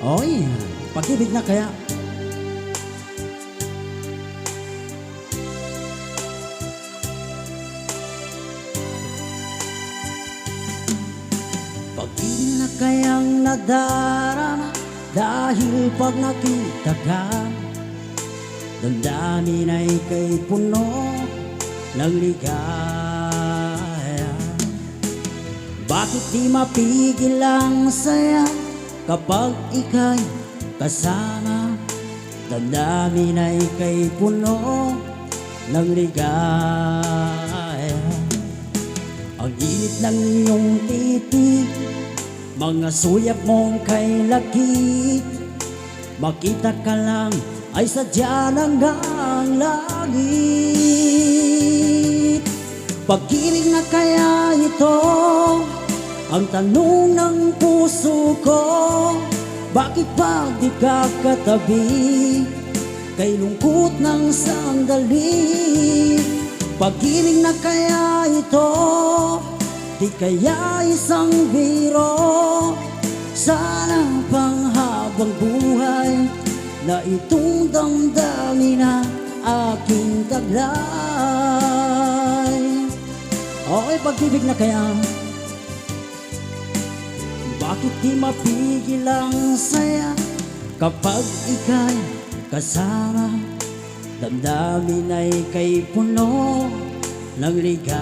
Oy, pag-ibig na kaya. Pag-ibig na kayang nadarama Dahil pag nakita ka. Damdamin ay kay puno ng ligaya. Bakit di mapigil ang saya Kapag ika'y kasama Damdamin ay kay puno ng ligaya. Ang init ng iyong titig Mga suyap mong kay lakit. Makita ka lang ay sadya ng ang langit. Pag-ibig na kaya ito Ang tanong ng puso ko Bakit pa di ka katabi? Kay lungkot ng sandali Pag-ibig na kaya ito? Di kaya isang biro Sana pang habang buhay Na itong damdamin na aking taglay. Okay, pag-ibig na kaya Bakit di mapigil ang saya? Kapag ika'y kasama Damdamin ay kay puno ng ligaya.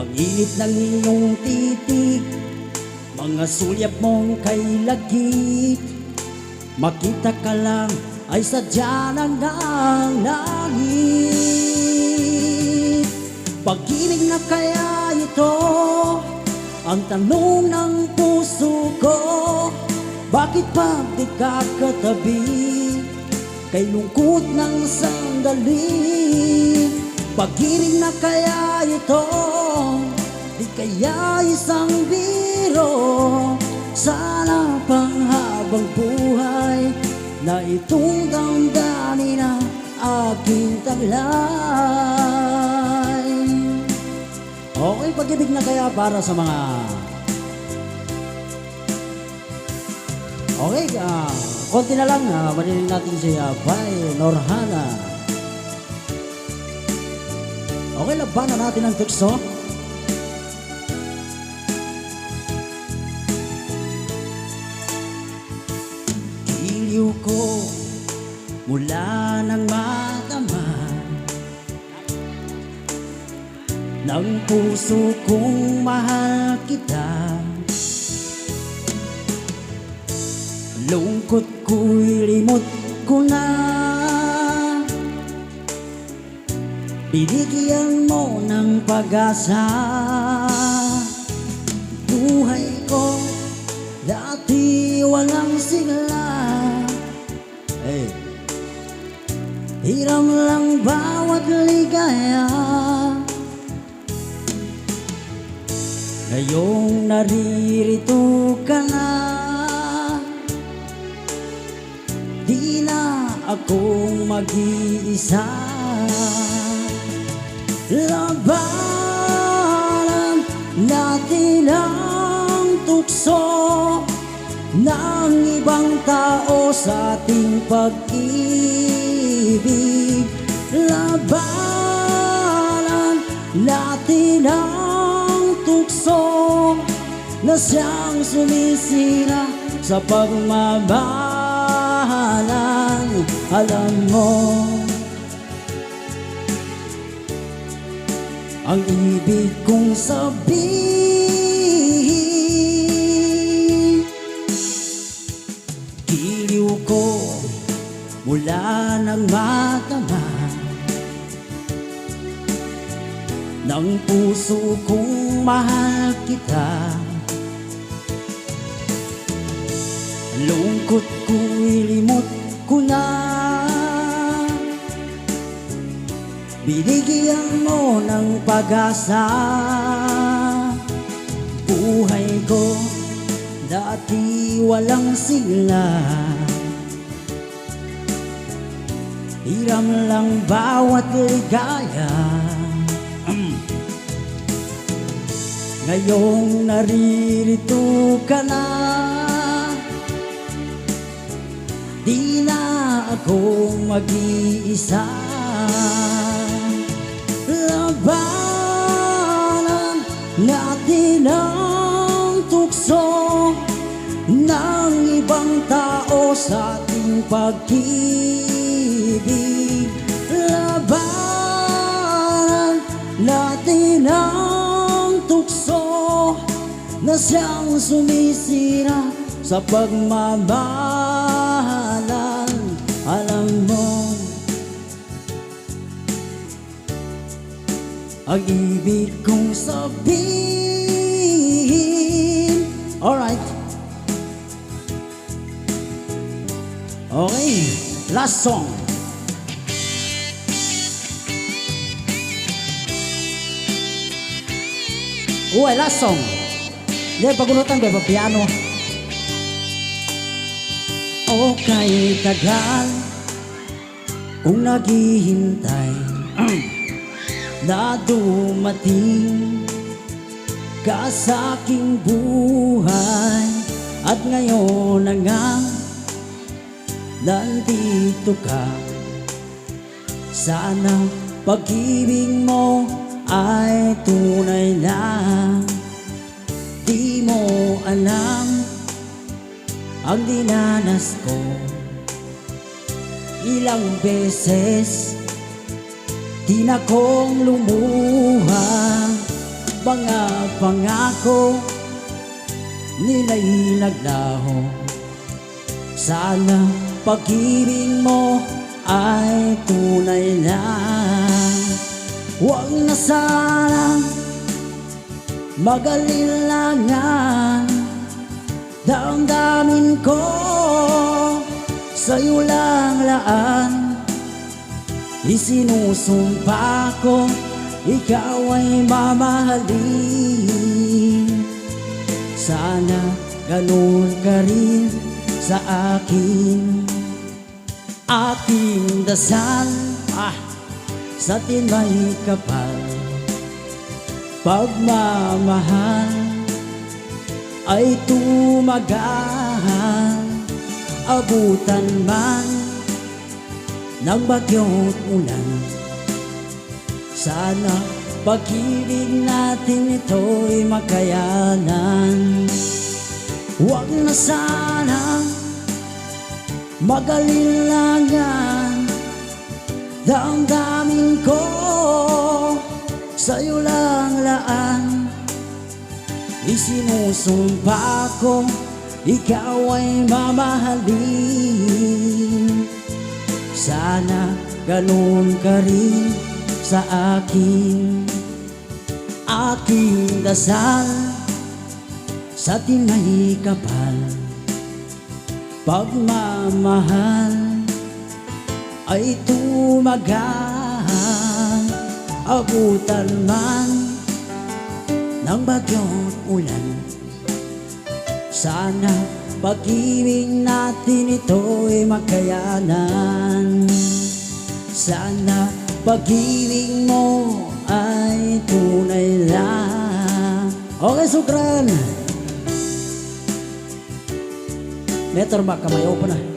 Ang init ng iyong titig Mga sulyap mong kay lagit Makita ka lang ay sadya ng ang langit. Pag-ibig na kaya Ang tanong ng puso ko Bakit pa di ka katabi Kay lungkot ng sandali Pag-ibig na kaya ito? Di kaya isang biro Sana pang habang buhay Na itong damdamin na aking taglay Okay, pag-ibig na kaya para sa mga Okay, ah, konti na lang, ah, marinig natin si uh, Bay Norhana. Okay, labanan natin ang tukso. Giliw ko mula ng matama Ng puso kong mahal kita. Lungkot ko'y limot ko na. Binigyan mo ng pag-asa. Buhay ko dati walang sigla. Hey. Hiram lang bawat ligaya Ngayong naririto ka na Di na akong mag-iisa. Labanan natin ang tukso Ng ibang tao sa ating pag-ibig. Labanan natin ang tukso Na siyang sumisira sa pagmamahalan. Alam mo ang ibig kong sabihin Giliw ko mula ng matama Ng puso kong mahal kita. Lungkot ko'y limot ko na. Binigyan mo ng pag-asa. Buhay ko dati walang sigla Hiram lang bawat ligaya Ngayong naririto ka na Di na ako mag-iisa. Labanan natin ang tukso Ng ibang tao sa ating pag-ibig. Labanan natin ang tukso Na siyang sumisira sa pagmamahalan. Alam mo Ang ibig kong sabihin Alright. Okay, last song. Uy, last song Hindi, pagunutan ba? Piano Okay, tagal Kung naghihintay Na dumating Ka sa aking buhay. At ngayon na nga Nandito ka. Sana pag-ibig mo ay tunay na Di mo alam ang dinanas ko. Ilang beses Di na kong lumuha. Mga pangako Nila'y naglaho Sana pag-ibig mo ay tunay na. Huwag na sana mag-alilangan. Damdamin ko sa'yo lang laan. Isinusumpa ko ikaw ay mamahalin. Sana ganun ka rin sa akin. Aking dasal ah, sa tinay kapal Pagmamahal ay tumagal Abutan man ng bagyo't ulan. Sana pag-ibig natin ito'y makayanan. Huwag na sana mag-alilangan Damdamin ko sa'yo lang laan. Isinusumpa ko ikaw ay mamahalin. Sana ganun ka rin sa akin. Aking dasal sa tinay kapal. Pagmamahal ay tumagal Abutan man ng bagyo't ulan Sana pag-ibig natin ito'y makayanan Sana pag-ibig mo ay tunay lang Okay, sukran! Meter ba kamay? Open na.